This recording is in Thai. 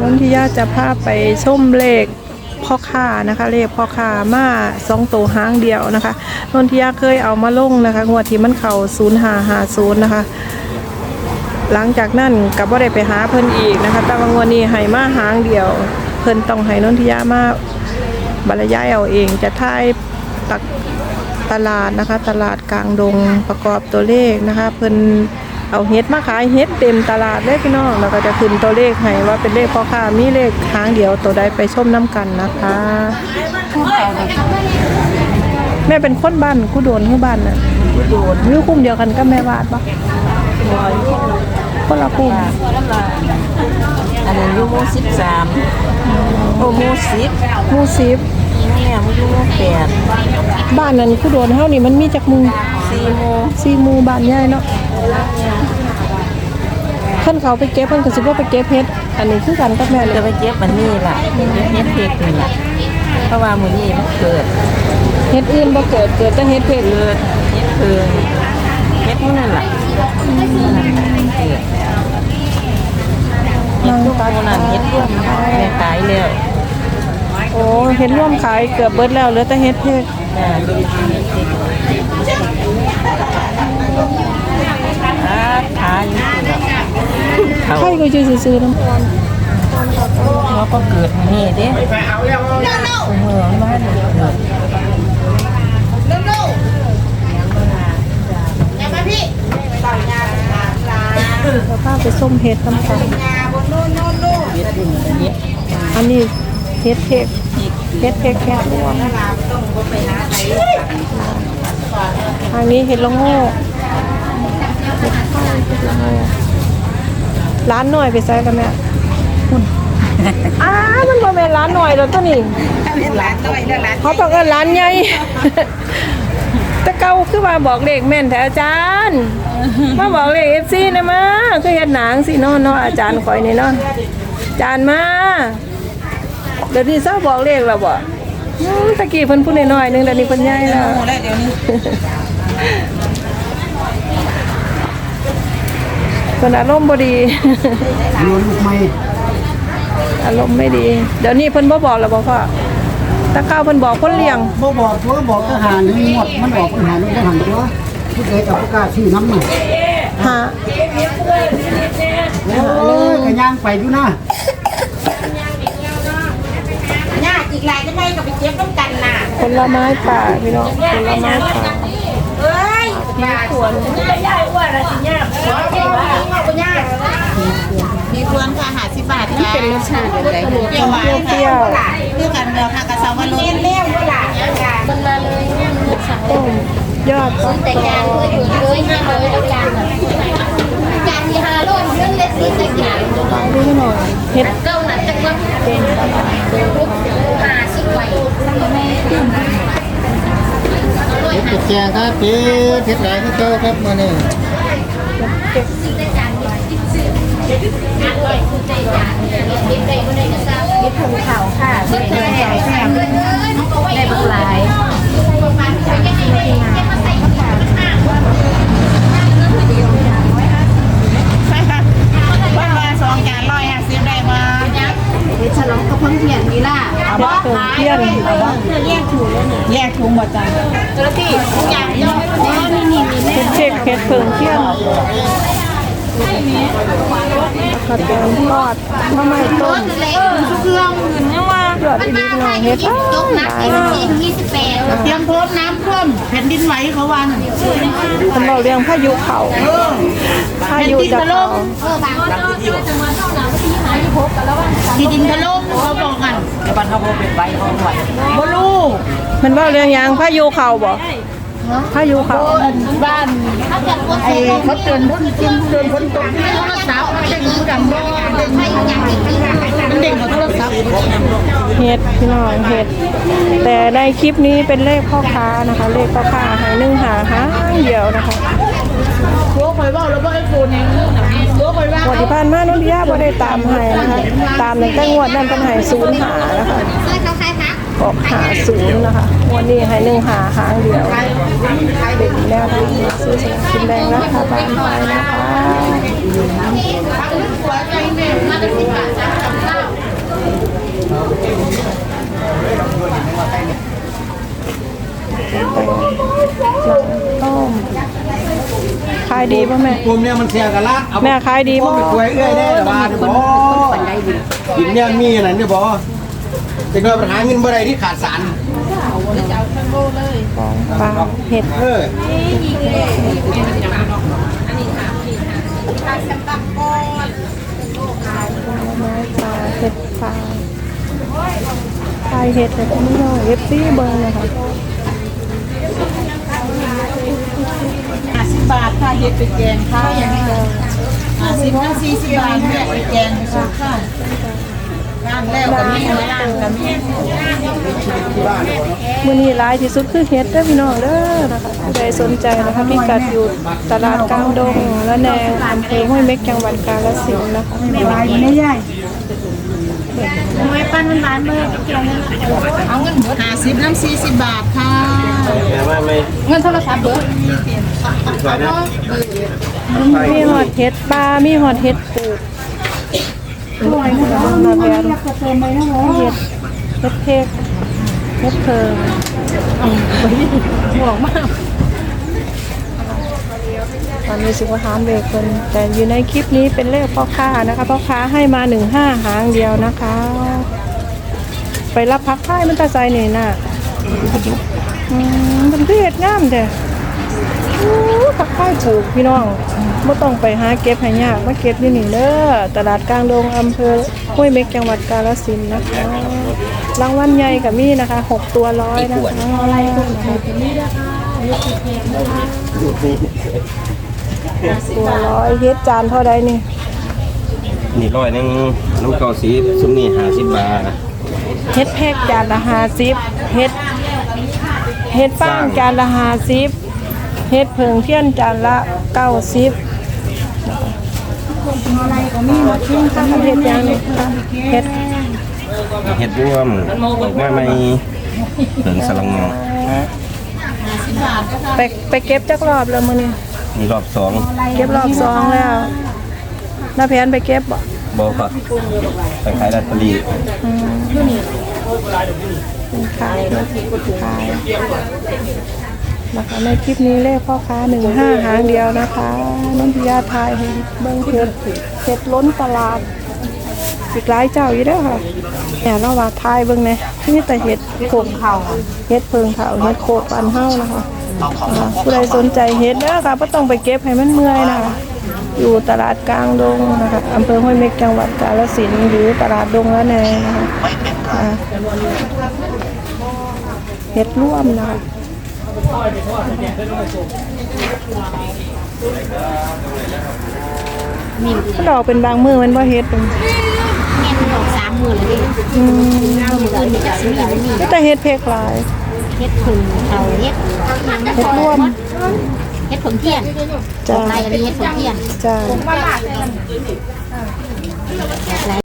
นนทิยาจะพาไปชมเลขพ่อค้านะคะ เลขพ่อค้ามาสองตัวหางเดียวนะคะนนทิยาเคยเอามาลงนะคะงวดที่มันเข่าศูนย์หาหาศูนย์นะคะ หลังจากนั้นก็บ่ได้ไปหาเพิ่นอีกนะคะ แต่ว่างวดนี้ให้มาหางเดียว เพิ่นต้องให้นนทิยามาบรรยายเอาเองจะทายตักตลาดนะคะ ตลาดกลางดงประกอบตัวเลขนะคะ เพิ่น เอาเฮ็ดมาขายเฮ็ดเต็มตลาดเลยพี่น้องแล้วก็จะขึ้นตัวเลขให้ว่าเป็นเลขพ่อค้ามีเลขหางเดียวตัวใดไปชมน้ำกันนะคะแม่เป็นคนบ้านกูโดนคือบ้านน่ะกูโดนอยู่กลุ่มเดียวกันกับแม่วาดปะคนละกลุ่มอันนี้อยู่หมู่สิบสามโอ้หมู่สิบหมู่สิบเนี่ยมันอยู่หมู่แปดบ้านนั้นกูโดนเฮานี่มันมีจักหมู่สี่หมู่สี่หมู่บ้านใหญ่เนาะ เพิ่นเขาไปเก็บเพิ่นก็สิบ่ไปเก็บเฮ็ดอันนี้คือกันกับแม่เลจะยไปเก็บมันนี่ล่ะเก็บเฮ็ดเพกนี่ล่ะเพราะว่ามื้อนี้มันเกิดเฮ็ดอื่นบ่เกิดเกิดแต่เฮ็ดเพชรเกิดเฮ็ดเพิงเฮ็ดมื้อนั่นล่ะเกิดนางตัดมื้อนั้นเฮ็ดร่วมแม่ขายแล้วโอ้เฮ็ดร่วมขายเกือบเบิดแล้วเหลือแต่เฮ็ดเพชร อ่าอ่าขายอยู่ที่ล่ะเขา ใครก็อยู่ซื่อๆนำเขาก็เกิดนี่เด้เมืองบ้านเกิดเราพาไปส้มเฮ็ดนำกันเฮ็ดบุญเฮ็ดอันนี้เฮ็ดเพชรเฮ็ดเพชรแค่รวมทางนี้เฮ็ดละโง่เฮ็ดไข่เฮ็ดละโง่ ร้านหน่อยไปใส่กันแม่คุณอ้ามันบ่แม่นร้านหน่อยแล้วตัวนี้ร้านน้อยเด้อร้านเขาต้องเอิ้นร้านใหญ่แต่เก่าคือว่าบอกเลขแม่นแต่อาจารย์ มาบอกเลข FC นะมาคือเฮ็ดหนังสิเนาะเนาะอาจารย์ข่อยนี่เนาะอาจารย์มาเดี๋ยวนี้เศร้าบอกเลขแล้วบ่อืมตะกี้เพิ่นพูดน้อยๆนึงเดี๋ยวนี้เพิ่นใหญ่แล้วโอ้แล้วเดี๋ยวนี้ เพิ่นอารมณ์บ่ดี โยนลูกไม้อารมณ์ไม่ดี เดี๋ยวนี้เพิ่นบ่บอกแล้วบ่พ่อแตะเก่าเพิ่นบอกคนเลี้ยง บ่บอกตัวบอกทหารนี่หมดมันบอกทหารนี่ทหารตัวผู้ใดกับผู้กล้าชื่อน้ำมันหาโอ้ยก็ย่างไปอยู่นะญาติอีกหลายจะไม่ก็ไปเก็บน้ำกันน่ะผลไม้ป่าพี่น้องผลไม้ป่าเอ้ยมีขวนมีควรค่ะหาสิบบาทค่ะเป็นรส ชาติอะไรเปรี้ยวหวานเปรี้ยวเพื่อกันเดียวค่ะกระเซามาลงเลี้ยวเวลามันมาเลยๆต้มยอดต้นแต่จานคือยู่เลยห้าร้อยแล้วจานจานที่ห้าร้อยเรื่องเล็กนิดแต่จานดูหน่อยเฮ็ดเก้าหนักจังว่าเป็นตลาดห้าสิบไว้แม่เฮ็ดเป็ดแกงครับเป็ดเฮ็ดหลายที่เจ้าครับมื้อนี้สิ ได้แซ่บได้บักหลายว่ามาสองจานร้อยห้าสิบได้มาเดี๋ยวฉลองกับเพิ่งเทียนนี่ล่ะเฮ็ดเติมเพี้ยนแยกถุงบ่จ้าตัวที่อย่างย่อยอ๋อนี่นี่นี่เฮ็ดเช็ดเพิงเพี้ยนผัดแกงทอดมะม่าต้มเครื่องเงินยังว่า อดอีดีหน่อยเฮ็ดยกนักยี่สิบยี่สิบแปดเตรียมพร้อมน้ำท่วมแผ่นดินไหวเขาว่าน่ะเพิ่นบอกเรื่องพายุเข้าพายุจะเข้าเออบางวันก็จะมาเท่านั้นที่หาที่พบกันแล้วว่าที่ดินถล่มเขาบอกกันแต่บ้านเขาเป็นใบเขาไหวบ่รู้มันว่าเรื่องหยังพายุเข้าบ่พายุเข้าบ้านถ้าเกิดคนไอ้เขาเตือนคนกินเตือนคนตกที่โทรศัพท์เด้งคือกันบ่เด้งไม่อยากกินไม่ได้มันเด้งเขาโทรศัพท์ เฮ็ดพี่น้องเฮ็ด แต่ในคลิปนี้เป็นเลขพ่อค้านะคะ เลขพ่อค้าหายนึ่งหาหาเดียวนะคะตัวคอยว้าแล้วบ่ให้ปูนี่ตัวคอยว่างวดที่ผ่านมาโนนทิยาบ่ได้ตามให้นะคะ ตามตั้งแต่งวดนั้นเป็นให้ศูนย์หานะคะเพื่อเขาใครคะออกหาศูนย์นะคะวันนี้ให้หนึ่งหาหางเดียวเป็นแนวทางซื้อสลากกินแดงรัฐบาลไทยนะคะ ต้มขายดีป่ะแม่ กลุ่มเนี่ยมันเสียกันละแม่ขายดีบ่บ่ ไปคุยเอื้อยได้แต่ว่าเดี๋ยวบ่กินเนี่ยมีอันนั้นี่ยบ่แต่ก็ปัญหาเงินบ่ได้ที่ขาดสารปลาเห็ดเอ้ยปลาเห็ดปลา ลาเห็ดเลยคุณผู้ชมเอฟซีเบิร์นนะคะห้าสิบบาทค่ะเฮ็ดเป็นแกงค่ะห้าสิบถึงสี่สิบบาทแม่เป็นแกงสุดค่ะร้านแล้วก็มีร้านก็มีมือนี้ร้ายที่สุดคือเห็ดเด้อพี่น้องเด้อนะคะผู้ใดสนใจนะคะพิกัดอยู่ตลาดกลางดงและแนงอำเภอห้วยเม็กจังหวัดกาฬสินธุ์นะคะไม่ไหวไม่ใหญ่ ไม่ปั้นมันหวานเลยเอาเงินหมดห้าสิบน้ำสี่สิบบาทค่ะแต่ว่าไม่เงินโทรศัพท์เบอร์สวยนะมีหอดเห็ดปลา มีหอดเห็ดปลูกมาแบบเห็ดเห็ดเค้กเห็ดเพิงห่วงมาก ตอนนี้สิว่าหามเบรกคนแต่อยู่ในคลิปนี้เป็นเลขพ่อค้านะคะพ่อค้าให้มาหนึ่งห้าหางเดียวนะคะ ไปรับพักไพ่มันตาใจนี่น่ะอืมมันคือเห็ดงามเด้ออู้ผักไผ่ปลูกพี่น้องไม่ต้องไปหาเก็บให้ยากมาเก็บนี่นี่เด้อตลาดกลางดงอำเภอห้วยเม็กจังหวัดกาฬสินธุ์นะคะรางวัลใหญ่กับมี่นะคะหกตัวร้อยนะคะอะไรตัว ตัวร้อยเฮ็ดจานเท่าใดนี่ นี่ร้อยหนึงน้ำเกาสีซุมนี่ห้าสิบบาทเฮ็ดแพกจานละห้าสิบเฮ็ดเฮ็ดป้างจานละห้าสิบเฮ็ดเพิงเทียนจานละเก้าสิบอะไรก็มีหมดเฮ็ดยังนี่คะเฮ็ดเห็ดร่วมออกมาไม่เผิงสลังงอไปไปเก็บจักรอบแล้วมื้อนี้ นี่รอบสองเก็บรอบสองแล้วน้าแผนไปเก็บบ่บอกว่าไปขายลอตเตอรี่เป็นขายขายนะคะในคลิปนี้เลขพ่อค้าหนึ่งห้าหางเดียวนะคะน้องพิยาทายให้เบิ้งเพชรเพชรล้นตลาดอีกหลายเจ้าอยู่เด้อค่ะเนี่ยเราว่าทายเบิ้งเนี่ยนี่แต่เห็ดโขงเข่าเห็ดเพิงเข่าเห็ดโคกปันเฮ้านะคะอ่า ผู้ใดสนใจเห็ดเด้อค่ะก็ต้องไปเก็บให้มันเมื่อยนะคะอยู่ตลาดกลางดงนะคะอำเภอห้วยเม็กจังหวัดกาฬสินธุ์หรือตลาดดงละแนนะคะอ่าเห็ดร่วมนะคะมันออกเป็นบางมือมันว่าเห็ดเป็นเงินดอกสามหมื่นเลยดิอืมเมื่อคืนมีแต่ซื้ออย่างนี้แต่เฮ็ดเพกหลาย เฮ็ดผึ่งเขาเฮ็ดเฮ็ดร่วมเฮ็ดผึ่งเทียนจ้าลายก็มีเฮ็ดผึ่งเทียนจ้า หลาย